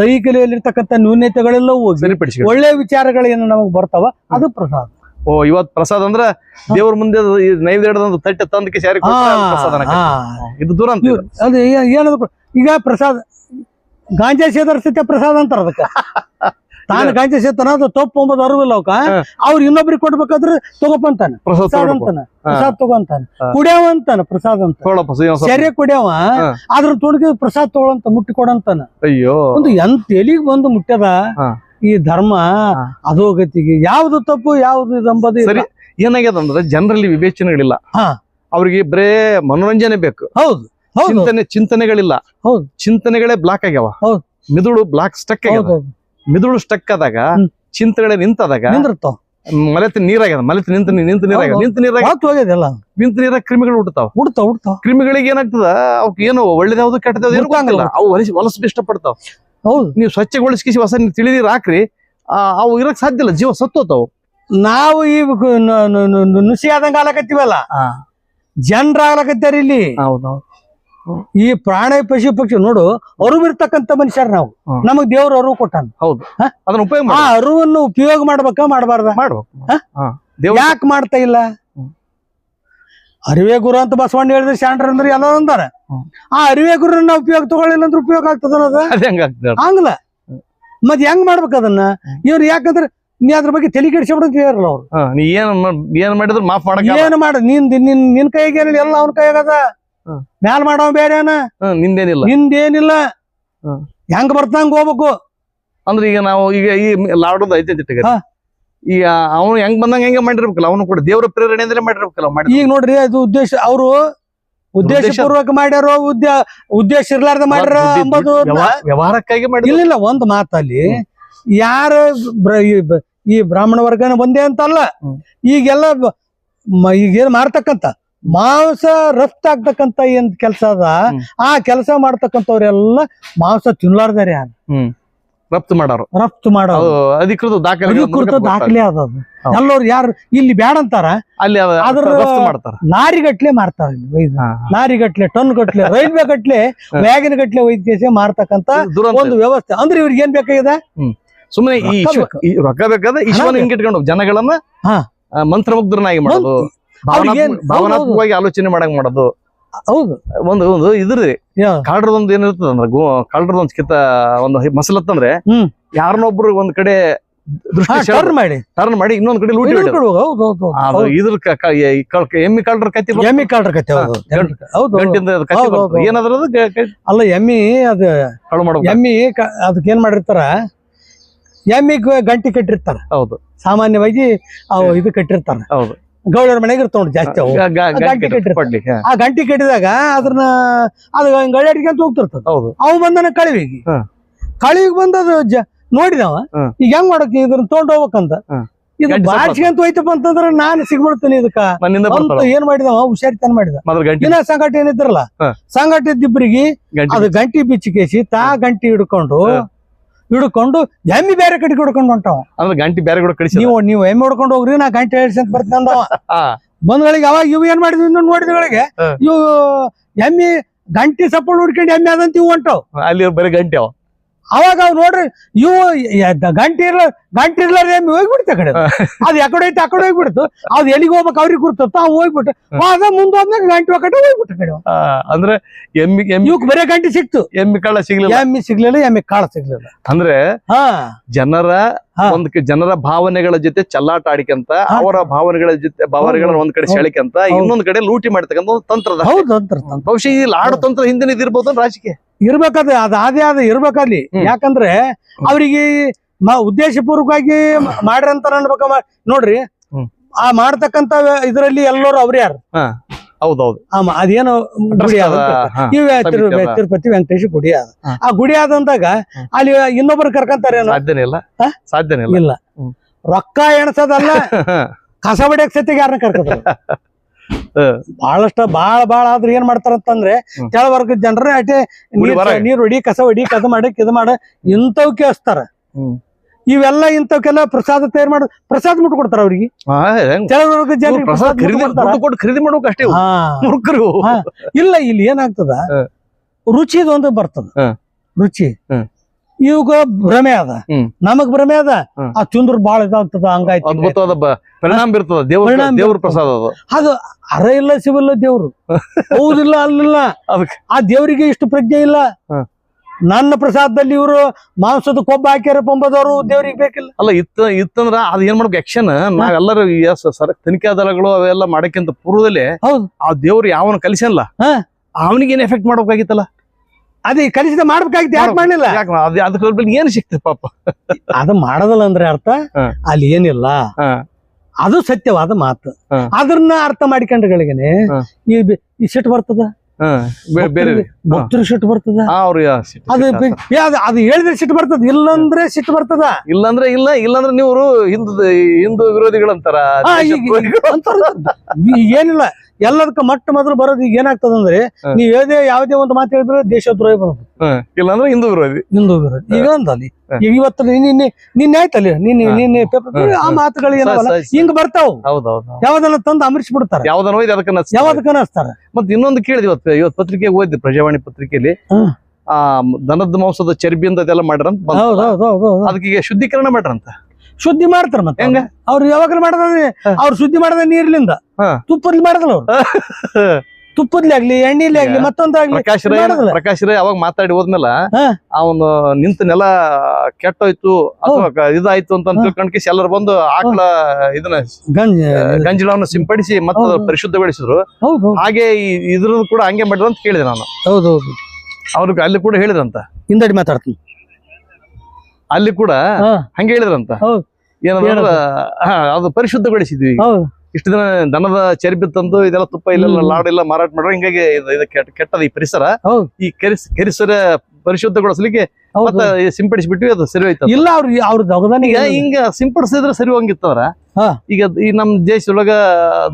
S2: ದೈಹಿಕಲಿರ್ತಕ್ಕಂಥ ನ್ಯೂನ್ಯತೆಗಳೆಲ್ಲ ಹೋಗಿ
S1: ಸರಿಪಡಿಸಿ
S2: ಒಳ್ಳೆ ವಿಚಾರಗಳೇನು ನಮಗ್ ಬರ್ತಾವ ಅದು ಪ್ರಸಾದ.
S1: ಓ ಇವತ್ ಪ್ರಸಾದ್ ಅಂದ್ರ ದೇವ್ರ ಮುಂದೆ ನೈವೇದ್ಯದ ತಟ್ಟೆ ತಂದಕ್ಕೆ.
S2: ಹಾ.
S1: ಇದು ದೂರ ಅಂತ
S2: ಇವ್- ಅದು ಏನದು ಈಗ ಪ್ರಸಾದ ಗಾಂಜಾ ಸೇದರ್ಸತ್ತೆ ಸತ್ಯ ಪ್ರಸಾದ ಅಂತಾರ ಅದಕ್ಕ. ತಾನು ಗಾಂಜಾ ಸೇತನ ಅದು ತಪ್ಪು ಎಂಬುದು ಅರಿವಿಲ್ಲ
S1: ಅವಕ.
S2: ಅವ್ರು ಇನ್ನೊಬ್ರಿಗೆ ಕೊಡ್ಬೇಕಾದ್ರೆ ತಗೋಪಂತಾನೆ
S1: ಪ್ರಸಾದ್
S2: ಅಂತಾನ. ಪ್ರಸಾದ
S1: ಹಾ.
S2: ಕುಡಿಯವ ಅಂತಾನ ಪ್ರಸಾದ ಅಂತ. ಸೆರೆ ಕುಡಿಯವ. ಅದ್ರ ತೊಡಗಿ ಪ್ರಸಾದ ತಗೊಳಂತ ಮುಟ್ಟಿ ಕೊಡಂತಾನೆ
S1: ಅಯ್ಯೋ.
S2: ಒಂದು ಎಂತ ಎಲಿಗ್ ಬಂದು
S1: ಮುಟ್ಟದ.
S2: ಈ ಧರ್ಮ. ಅಧೋಗತಿಗೆ ಯಾವ್ದು ತಪ್ಪು ಯಾವ್ದು ಇದಂಬದು
S1: ಸರಿ ಏನಾಗ್ಯದ ಅಂದ್ರೆ ಜನರಲ್ಲಿ ವಿವೇಚನೆಗಳಿಲ್ಲ. ಅವ್ರಿಗೆ ಬರೇ ಮನೋರಂಜನೆ ಬೇಕು.
S2: ಹೌದು
S1: ಚಿಂತನೆ ಚಿಂತನೆಗಳಿಲ್ಲ.
S2: ಹೌದು.
S1: ಚಿಂತನೆಗಳೇ ಬ್ಲಾಕ್ ಆಗ್ಯಾವ.
S2: ಹೌದು.
S1: ಮಿದುಳು ಬ್ಲಾಕ್ ಸ್ಟಕ್ ಆಗ್ಯಾವ ಮಿದುಳು ಸ್ಟಕ್ ಆದಾಗ
S2: ಚಿಂತೆಗಳೇ
S1: ಚಿಂತನೆಗಳೇ ನಿಂತಾದಾಗ
S2: ನಿಂದಿರ್ತಾವ.
S1: ಮಲೆತಿ ನೀರಾಗ್ಯದ ಮಲೆತ್ ನಿಂತ ನಿಂತ
S2: ನೀರಾಗ.
S1: ನಿಂತ ನೀರಾಗ ನಿಂತ ನೀರಾಗ ಕ್ರಿಮಿಗಳು ಹುಡ್ತಾವ
S2: ಹುಡ್ತಾವ ಹುಡ್ತಾವ
S1: ಕ್ರಿಮಿಗಳಿಗೆ ಏನಾಗ್ತದ ಅವಕ್ಕೆ ಏನು ಒಳ್ಳೇದಾವ್ದು ಕೆಟ್ಟದಾವ್ದು ಏನು ಅವು ಹೊಲಸಿ ಹೊಲಸು ಇಷ್ಟಪಡ್ತಾವ.
S2: ಹೌದು.
S1: ನೀವು ಸ್ವಚ್ಛಗೊಳಿಸಿ ಹೊಸ ನೀವು ತಿಳಿದಿರ ಹಾಕ್ರಿ ಆ, ಅವು ಇರಕ್ ಸಾಧ್ಯ ಇಲ್ಲ ಜೀವ ಸತ್ತೋತಾವು
S2: ನಾವು ಈ ನುಸಿ ಆದಂಗ ಆಲಕತ್ತೀವಲ್ಲ ಜನರ ಆಗ್ಲಕತ್ತಾರ ಇಲ್ಲಿ.
S1: ಹೌದೌದು.
S2: ಈ ಪ್ರಾಣಿ ಪಶು ಪಕ್ಷಿ ನೋಡು ಅರಿವು ಇರ್ತಕ್ಕಂತ ಮನುಷ್ಯರ್ ನಾವು. ನಮಗ್ ದೇವ್ರ ಅರಿವು ಕೊಟ್ಟಾನ.
S1: ಹೌದು. ಅದನ್ನ ಉಪಯೋಗ
S2: ಆ ಅರಿವನ್ನು ಉಪಯೋಗ ಮಾಡ್ಬೇಕಾ ಮಾಡಬಾರ್ದ?
S1: ಮಾಡ್ಬೇಕು.
S2: ಯಾಕೆ ಮಾಡ್ತಾ ಇಲ್ಲ. ಅರಿವೆ ಗುರು ಅಂತ ಬಸವಣ್ಣ ಹೇಳಿದ್ರೆ ಶಾಂಡ್ರ ಅಂದ್ರೆ ಎಲ್ಲ
S1: ಅಂತಾರೆ.
S2: ಆ ಅರಿವೆ ಗುರುನ ಉಪಯೋಗ ತಗೊಳ್ಳಿಲ್ಲ ಅಂದ್ರೆ ಉಪಯೋಗ ಆಗ್ತದ ಅದ ಹಂಗಲ್ಲ. ಮತ್ ಹೆಂಗ್ ಮಾಡ್ಬೇಕು ಅದನ್ನ. ಇವ್ರು ಯಾಕಂದ್ರೆ ನೀ ಅದ್ರ ಬಗ್ಗೆ ತಲೆ ಕೆಡಿಸ್ಬಿಡಂತ ಹೇಳಿರಲ್ಲ ಅವ್ರು.
S1: ನೀ ಏನ್ ಏನ್ ಮಾಡಿದ್ರು ಮಾಫ್ ಮಾಡಕ್
S2: ಏನ್ ಮಾಡ ನಿನ್ ನಿನ್ ನಿನ್ ಕೈಗೆ ಏನಿಲ್ಲ ಎಲ್ಲ ಅವ್ನ ಕೈಯಾಗದ. ಮ್ಯಾಲ್ ಮಾಡೋ ಬೇರೆನ
S1: ನಿಂದೇನಿಲ್ಲ.
S2: ನಿಂದೇನಿಲ್ಲ. ಹೆಂಗ್ ಬರ್ತಂಗ್ ಹೋಗ್ಬೇಕು?
S1: ಅಂದ್ರೆ ಈಗ ನಾವು ಈಗ ಈ ಲಾಡೋದು ಐತೆ. ಈಗ ಅವನು ಹೆಂಗ್ ಬಂದಂಗ ಹೆಂಗ ಮಾಡಿರ್ಬೇಕಲ್ಲ ಅವನು ಕೂಡ ದೇವರ ಅಂದ್ರೆ ಮಾಡಿರ್ಬೇಕಲ್ಲ ಮಾಡಿ
S2: ಈಗ ನೋಡ್ರಿ ಅದು ಉದ್ದೇಶ ಅವರು ಉದ್ದೇಶ ಪೂರ್ವಕ ಮಾಡ್ಯಾರೋ ಉದ್ಯ ಉದ್ದೇಶ ಇರ್ಲಾರ್ದ ಮಾಡ್ಯಾರ ಅಂಬುದು
S1: ವ್ಯವಹಾರಕ್ಕಾಗಿ ಮಾಡಿ
S2: ಇಲ್ಲ ಒಂದ್ ಮಾತಲ್ಲಿ ಯಾರ ಈ ಈ ಬ್ರಾಹ್ಮಣ ವರ್ಗನ ಒಂದೇ ಅಂತಲ್ಲ.
S1: ಅಲ್ಲ
S2: ಈಗೆಲ್ಲ ಈಗ ಏನ್ ಈಗೇನ್ ಮಾಡ್ತಕ್ಕಂತ ಮಾಂಸ ರಫ್ತಾಗ್ತಕ್ಕಂತ ಏನ್ ಕೆಲಸ ಅದ ಆ ಕೆಲಸ ಮಾಡ್ತಕ್ಕಂಥವ್ರೆಲ್ಲ ಮಾಂಸ ತಿನ್ಲಾರ್ದಾರ ಯಾರು?
S1: ರಫ್ತು ಮಾಡೋರು.
S2: ರಫ್ತು ಮಾಡೋ
S1: ಅದು ಅಧಿಕೃತ ದಾಖಲೆ
S2: ಅಧಿಕೃತ ದಾಖಲೆ ಅದ
S1: ಹೌದು.
S2: ಯಾರು ಇಲ್ಲಿ ಬ್ಯಾಡ ಅಂತಾರ
S1: ಅಲ್ಲಿ
S2: ಅದ್ರ-
S1: ಮಾಡ್ತಾರ.
S2: ನಾರಿಗಟ್ಲೆ ಮಾರ್ತಾರ ನಾರಿಗಟ್ಲೆ ಟನ್ ಗಟ್ಲೆ ರೈಲ್ವೆ ಗಟ್ಲೆ ವ್ಯಾಗಿನ ಗಟ್ಲೆ ವೈದ್ಯಕೀಯ ಮಾರ್ತಕ್ಕಂತ ಒಂದು ವ್ಯವಸ್ಥೆ. ಅಂದ್ರೆ ಇವ್ರಿಗೆ ಏನ್ ಬೇಕಾಗಿದೆ?
S1: ಸುಮ್ಮನೆ ಈ
S2: ರೊಕ್ಕ
S1: ಶಿವ-
S2: ಬೇಕು.
S1: ಈ ರೊಕ್ಕ ಬೇಕಾದ್ರೆ ಈಶ್ವರನ
S2: ಹಣ
S1: ಹಿಂಗಿಟ್ಕೊಂಡು ಜನಗಳನ್ನ ಮಂತ್ರಮುಗ್ಧರನ್ನಾಗಿ ಮಾಡೋದು. ಭಾವನಾತ್ಮಕವಾಗಿ ಆಲೋಚನೆ ಮಾಡಂಗ್ ಮಾಡೋದು.
S2: ಹೌದು.
S1: ಒಂದು ಒಂದು ಇದ್ರಿ
S2: ಯಾ.
S1: ಕಾಳ್ರದೊಂದು ಏನಿರ್ತದ ಅಂದ್ರೆ ಗೋ ಕಾಡ್ರದೊಂದ್ ಕಿತ್ತ ಒಂದು ಮಸಲತ್ತಂದ್ರೆ. ಯಾರನ್ನೊಬ್ರು ಒಂದ್ ಕಡೆ ದೃಷ್ಟಿ
S2: ಟರ್ನ್ ಮಾಡಿ.
S1: ಟರ್ನ್ ಮಾಡಿ ಇನ್ನೊಂದ್ ಕಡೆ ಲೂಟಿ ಇದ್ರ ಎಮ್ಮಿ ಕಳ್ಳರ ಕತ್ತಿ.
S2: ಎಮ್ಮಿ
S1: ಅದು ಕತ್ತಿ
S2: ಹೌದು.
S1: ಏನಾದ್ರ
S2: ಅಲ್ಲ ಎಮ್ಮಿ ಅದ
S1: ಕಳು ಮಾಡ
S2: ಎಮ್ಮಿ ಅದಕ್ಕೆ ಏನ್ ಮಾಡಿರ್ತಾರ? ಎಮ್ಮಿ ಗಂಟಿ ಕಟ್ಟಿರ್ತಾರ.
S1: ಹೌದು.
S2: ಸಾಮಾನ್ಯವಾಗಿ ಇದು ಕಟ್ಟಿರ್ತಾರ.
S1: ಹೌದು.
S2: ಗೌಡರ ಮನೆಗೆ ಇರ್ತಾವ ಜಾಸ್ತಿ ಅವು.
S1: ಗ- ಗ-
S2: ಗಂಟಿ. ಆ ಗಂಟಿ ಕಟ್ಟಿದಾಗ ಅದನ್ನ ಅದು ಗಳ್ಯಾಡಿಗೆ ಅಂತ ಹೋಗ್ತಿರ್ತದ. ಅವು ಬಂದನ ಕಳಿವಿಗೆ. ಕಳಿವಿಗೆ ಬಂದದು ಜ ನೋಡಿದವ ಈಗ ಹೆಂಗ್ ಮಾಡಕ್ ಇದನ್ನ ತೊಗೊಂಡ್ ಹೋಗ್ಬೇಕಂತ. ಇದು
S1: ಬಾಚಿಗೆ
S2: ಅಂತ ಹೋಯ್ತಪ್ಪ ಅಂತಂದ್ರ ನಾನು ಸಿಗ್ಬಿಡ್ತೀನಿ ಇದಕ್ಕ. ಏನ್ ಮಾಡಿದವ? ಹುಷಾರಿತನ ಮಾಡಿದ. ದಿನ ಸಂಘಟ ಏನಿದ್ರಲ್ಲ? ಸಂಘಟ ಇದ್ದಿಬ್ರಿಗೆ
S1: ಗಂಟಿ.
S2: ಅದು ಗಂಟಿ ಬಿಚ್ಚಿಕೇಸಿ ತಾ ಗಂಟಿ ಹಿಡ್ಕೊಂಡು. ಹಿಡ್ಕೊಂಡು ಎಮ್ಮಿ ಬೇರೆ ಕಡೆ ಹಿಡ್ಕೊಂಡು ಹೊಂಟಾವ.
S1: ಅಂದ್ರೆ ಗಂಟಿ ಬೇರೆ ಕೂಡ ಕಳಿಸಿ
S2: ನೀವು ನೀವು ಎಮ್ಮಿ ಹೊಡ್ಕೊಂಡು ಹೋಗ್ರಿ ನಾ ಗಂಟೆ ಹೇಳ್ಸಿ ಅಂತ
S1: ಹಾ.
S2: ಬಂದ್ಗಳಿಗೆ ಅವಾಗ ಇವು ಏನ್ ಮಾಡಿದ್ವಿ ಇನ್ನೊಂದು ನೋಡಿದಗಳಿಗೆ. ಇವು ಎಮ್ಮಿ ಗಂಟಿ ಸಪ್ಪಳು ಹುಡ್ಕೊಂಡು ಎಮ್ಮಿ ಅದಂತ ಇವು ಹೊಂಟವು.
S1: ಅಲ್ಲಿ ಬರೀ ಗಂಟೆ ಅವ.
S2: ಅವಾಗ ಅವ್ ನೋಡ್ರಿ ಇವು ಗಂಟಿ ಇರ್ಲ ಗಂಟಿ ಇರ್ಲಾರ ಎಮ್ಮಿ ಹೋಗ್ಬಿಡ್ತ ಕಡೆ. ಅದು ಎಕಡೆ ಐತೆ ಅಕಡೆ ಕಡೆ ಹೋಗ್ಬಿಡ್ತು. ಅದು ಎಲ್ಲಿಗೆ ಹೋಗ್ಬೇಕು ಅವ್ರಿಗೆ ಗುರ್ತತ್ತ ಅವ್ ಹೋಗ್ಬಿಟ್ಟು ಅದ ಮುಂದೆ ಹೋದ್ಮೇಲೆ ಗಂಟಿ ಹೋಗ್ಬಿಟ್ಟ ಹೋಗ್ಬಿಟ್ಟು ಕಡೆ.
S1: ಅಂದ್ರೆ ಎಮ್ಮಿ
S2: ಇವಕ್ ಬರೇ ಗಂಟಿ ಸಿಕ್ತು.
S1: ಎಮ್ಮಿ ಕಾಳ ಸಿಗ್ಲಿಲ್ಲ.
S2: ಎಮ್ಮಿ ಸಿಗ್ಲಿಲ್ಲ ಎಮ್ಮಿ ಕಾಳ ಸಿಗ್ಲಿಲ್ಲ.
S1: ಅಂದ್ರೆ
S2: ಹಾ.
S1: ಜನರ. ಒಂದ್ ಜನರ ಭಾವನೆಗಳ ಜೊತೆ ಚಲ್ಲಾಟ ಆಡಿಕಂತ. ಅವರ ಭಾವನೆಗಳ ಜೊತೆ ಭಾವನೆಗಳನ್ನ ಒಂದ್ ಕಡೆ ಸೆಳಿಕಂತ. ಇನ್ನೊಂದ್ ಕಡೆ ಲೂಟಿ ಮಾಡ್ತಕ್ಕಂತ ಒಂದು ತಂತ್ರದ
S2: ಹೌದು
S1: ಬಹುಶಃ ಈ ಲಾಡು ತಂತ್ರ ಹಿಂದಿನ ಇದಿರ್ಬೋದು ರಾಜಕೀಯ?
S2: ಇರ್ಬೇಕದ ಅದ ಅದೇ ಅದ ಇರ್ಬೇಕಲ್ಲಿ. ಯಾಕಂದ್ರೆ ಅವ್ರಿಗೆ ಉದ್ದೇಶ ಪೂರ್ವಕವಾಗಿ ಮಾಡ್ರಂತ ಅನ್ಬೇಕ ನೋಡ್ರಿ. ಆ ಮಾಡ್ತಕ್ಕಂತ ಇದರಲ್ಲಿ ಎಲ್ಲರೂ ಅವ್ರ ಯಾರು?
S1: ಹೌದೌದು.
S2: ಆಮ ಅದೇನೋ ಗುಡಿ ಅದ. ಇವ ತಿರುಪತಿ ವೆಂಕಟೇಶ ಗುಡಿ ಅದ ಆ ಗುಡಿ ಆದಂದಾಗ. ಅಲ್ಲಿ ಇನ್ನೊಬ್ರು ಕರ್ಕಂತಾರೆ
S1: ಸಾಧ್ಯನೇ ಇಲ್ಲ.
S2: ರೊಕ್ಕ ಎಣಸದಲ್ಲ ಕಸ ಬಡಿಯಕ್ ಸತ್ತಿಗೆ ಯಾರನ್ನ ಕರ್ಕತಾರ. ಬಹಳಷ್ಟ ಬಾಳ ಬಾಳ ಆದ್ರ ಏನ್ ಮಾಡ್ತಾರಂತಂದ್ರೆ. ಕೆಳವರ್ಗದ ಜನರ ಅಟೆ ನೀರು ಹೊಡಿ ಕಸ ಹೊಡಿ ಕಸ ಮಾಡಿ ಇದು ಮಾಡ ಇಂಥವ್ಕೆ ಹಚ್ತಾರ
S1: ಹ್ಮ್.
S2: ಇವೆಲ್ಲ ಇಂಥವಕ್ಕೆಲ್ಲ ಪ್ರಸಾದ ತಯಾರು ಮಾಡ ಪ್ರಸಾದ ಮುಟ್ಟು ಕೊಡ್ತಾರ ಅವ್ರಿಗೆ? ಕೆಲವ್ರಿಗೆ ಜನರಿಗೆ.
S1: ಕೊಟ್ಟು ಖರೀದಿ ಮಾಡ್ಬೇಕು ಅಷ್ಟೇ.
S2: ಇಲ್ಲ ಇಲ್ಲಿ ಏನಾಗ್ತದ
S1: ರುಚಿದೊಂದು
S2: ರುಚಿದು ಒಂದು ಬರ್ತದ ರುಚಿ. ಇವಾಗ ಭ್ರಮೆ ಅದ. ನಮಗ್ ಭ್ರಮೆ ಅದ. ಆ ಚುಂದ್ರ ಬಾಳ ಇದಾಗ್ತದ ಹಂಗಾಯ್ತು ಹಿಂಗಾಯ್ತು.
S1: ಅದ್ಭುತವಾದ ಬ- ಪರಿಣಾಮ ಬೀರ್ತದ ದೇವ್ರ ದೇವ್ರ ಪ್ರಸಾದ ಅದು.
S2: ಅದು ಅರ ಇಲ್ಲ ಸಿವಿಲ್ಲ ದೇವ್ರು. ಹೌದಿಲ್ಲ ಅಲ್ಲಿಲ್ಲ. ಆ ದೇವರಿಗೆ ಇಷ್ಟು ಪ್ರಜ್ಞೆ ಇಲ್ಲ. ನನ್ನ ಪ್ರಸಾದದಲ್ಲಿ ಇವರು ಮಾಂಸದ ಕೊಬ್ಬ ಹಾಕ್ಯಾರ ಪಂಬದವರು ದೇವ್ರಿಗೆ ಬೇಕಿಲ್ಲ.
S1: ಅಲ್ಲ ಇತ್ತ ಇತ್ತಂದ್ರ ಅದ್ ಏನ್ ಮಾಡ್ಬೇಕು ಯಕ್ಷನ್ ನಾವೆಲ್ಲರೂ ಎಸ್ ಸರ್ ತನಿಖಾ ದಳಗಳು ಅವೆಲ್ಲ ಮಾಡಕ್ಕಿಂತ ಪೂರ್ವದಲ್ಲಿ
S2: ಹೌದು.
S1: ಆ ದೇವ್ರು ಯಾವನ ಕಲಿಸಲ್ಲ
S2: ಹಾ.
S1: ಅವನಿಗೆ ಏನ್ ಎಫೆಕ್ಟ್ ಮಾಡ್ಬೇಕಾಗಿತ್ತಲ್ಲ?
S2: ಅದೇ ಕಲಿಸಿದ ಮಾಡ್ಬೇಕಾಗಿತ್ತು ಯಾಕೆ ಮಾಡ್ಲಿಲ್ಲ?
S1: ಅದಕ್ಕೆ ಏನು ಸಿಕ್ತದೆ ಪಾಪ.
S2: ಅದು ಮಾಡದಲ್ಲ ಅಂದ್ರೆ ಅರ್ಥ. ಅಲ್ಲಿ ಏನಿಲ್ಲ. ಅದು ಸತ್ಯವಾದ ಮಾತು. ಅದನ್ನ ಅರ್ಥ ಮಾಡಿಕೊಂಡ್ಗಳಿಗೇನೆ
S1: ಹ.
S2: ಈ ಸಿಟ್ಟು ಬರ್ತದ? ಭಕ್ತರು ಸಿಟ್ಟು ಬರ್ತದ? ಅದು ಅದು ಹೇಳಿದ್ರೆ ಸಿಟ್ಟು ಬರ್ತದ ಇಲ್ಲಂದ್ರೆ ಸಿಟ್ಟು ಬರ್ತದ?
S1: ಇಲ್ಲಂದ್ರೆ ಇಲ್ಲ ಇಲ್ಲಂದ್ರೆ ನೀವು ಹಿಂದೂ ಹಿಂದೂ ವಿರೋಧಿಗಳಂತಾರ.
S2: ಏನಿಲ್ಲ. ಎಲ್ಲದಕ್ಕ ಮೊಟ್ಟ ಮೊದಲು ಬರೋದು ಈಗ ಏನಾಗ್ತದ ಅಂದ್ರೆ. ನೀವ್ ಯಾವುದೇ ಯಾವುದೇ ಒಂದು ಮಾತು ಹೇಳಿದ್ರೆ ದೇಶದ್ರೋಹಿ ಬರೋದು.
S1: ಇಲ್ಲಾಂದ್ರೆ ಹಿಂದೂ ವಿರೋಧಿ
S2: ಹಿಂದೂ ವಿರೋಧಿ. ಈಗ ಅಂದಲ್ಲಿ. ಈಗ ಇವತ್ತು ನಿನ್ನೆ ನಿನ್ನೆ ಆಯ್ತಲ್ಲಿ? ನಿನ್ನೆ ನಿನ್ನೆ ಪೇಪರ್ ಆ. ಮಾತುಗಳು
S1: ಏನಲ್ಲ
S2: ಹಿಂಗ್ ಬರ್ತಾವ್. ಯಾವ್ದನ್ನ ತಂದು ಅಮರಿಸಿ ಬಿಡ್ತಾರ
S1: ಯಾವ್ದನ್ನ ಹೋಯ್ತು ಅದಕ್ಕೆ.
S2: ಯಾವ್ದಕ್ಕ ಅನಸ್ತಾರ
S1: ಮತ್ತೆ ಇನ್ನೊಂದು ಕೇಳಿದ್ವಿ ಇವತ್ತು ಇವತ್ತು ಪತ್ರಿಕೆ ಓದಿದ್ದೆ ಪ್ರಜಾವಾಣಿ ಪತ್ರಿಕೆಯಲ್ಲಿ ಆ ದನದ ಮಾಂಸದ ಚರ್ಬಿಯಿಂದ ಅದೆಲ್ಲ ಮಾಡ್ರಂತ. ಅದಕ್ಕೆ ಶುದ್ಧೀಕರಣ ಮಾಡ್ರಂತ.
S2: ಶುದ್ಧಿ ಮಾಡ್ತಾರ ಮತ್ತೆ
S1: ಹೆಂಗ?
S2: ಅವ್ರು. ಯಾವಾಗ ಮಾಡದ
S1: ಹ.
S2: ಅವ್ರು ಶುದ್ಧಿ ಮಾಡದ ನೀರ್ಲಿಂದ.
S1: ತುಪ್ಪದ್ಲಿ
S2: ತುಪ್ಪದಲ್ಲಿ ಮಾಡದಲ್ಲ ಅವ್ರು. ತುಪ್ಪದ್ಲಿ ಆಗ್ಲಿ ಎಣ್ಣೆಲಿ ಆಗ್ಲಿ ಮತ್ತೊಂದಾಗ್ಲಿ
S1: ಪ್ರಕಾಶ್ ರೈ. ಪ್ರಕಾಶ್ ರೈ ಅವಾಗ ಮಾತಾಡಿ ಹೋದ್ಮೇಲೆ. ಅವನು ನಿಂತ ನೆಲ ಕೆಟ್ಟೋಯ್ತು ಅಥವಾ ಇದಾಯ್ತು ಅಂತ
S2: ಹಾ.
S1: ತಿಳ್ಕೊಂಡ್ಕಿಸಿ ಎಲ್ಲರೂ ಬಂದು ಆಕಳ ಇದನ್ನ
S2: ಗಂಜ
S1: ಗಂಜಲವನ್ನು ಸಿಂಪಡಿಸಿ ಮತ್ತೆ ಪರಿಶುದ್ಧಗೊಳಿಸಿದ್ರು. ಹಾಗೆ ಇದ್ರದ್ದು ಕೂಡ ಹಂಗೆ ಮಾಡಿದ್ರು ಅಂತ ಕೇಳಿದೆ ನಾನು.
S2: ಹೌದು ಹೌದು.
S1: ಅವ್ರಿಗೆ ಅಲ್ಲಿ ಕೂಡ ಹೇಳಿದ್ರಂತ.
S2: ಹಿಂದಡಿ ಮಾತಾಡ್ತೀನಿ.
S1: ಅಲ್ಲಿ ಕೂಡ ಹಂಗೆ ಹೇಳಿದ್ರಂತ.
S2: ಹೌದು.
S1: ಏನಂದ್ರ ಹಾ, ಅದು ಪರಿಶುದ್ಧಗೊಳಿಸಿದ್ವಿ ಇಷ್ಟು ದಿನ ದನದ ಚರ್ಬಿ ತಂದು ಇದೆಲ್ಲ ತುಪ್ಪ ಇಲ್ಲೆಲ್ಲ
S2: ಹ್ಮ್.
S1: ಲಾಡು ಎಲ್ಲ ಮಾರಾಟ ಮಾಡ್ರೆ ಹಿಂಗಾಗಿ ಇದು ಕೆಟ್ಟದ ಈ ಪರಿಸರ. ಈ ಕೆರಿಸ್ ಕೆರಿಸರ ಪರಿಶುದ್ಧಗೊಳಿಸ್ಲಿಕ್ಕೆ ಮತ್ತೆ ಸಿಂಪಡಿಸ್ಬಿಟ್ವಿ ಅದು ಸರಿ ಹೋಯ್ತು
S2: ಇಲ್ಲ ಅವ್ರ ಅವ್ರ
S1: ಹಿಂಗ ಸಿಂಪಡಿಸಿದ್ರೆ ಸರಿ
S2: ಹೋಗಿತ್ತವ್ರ.
S1: ಈಗ ಈ ನಮ್ ದೇಶದೊಳಗ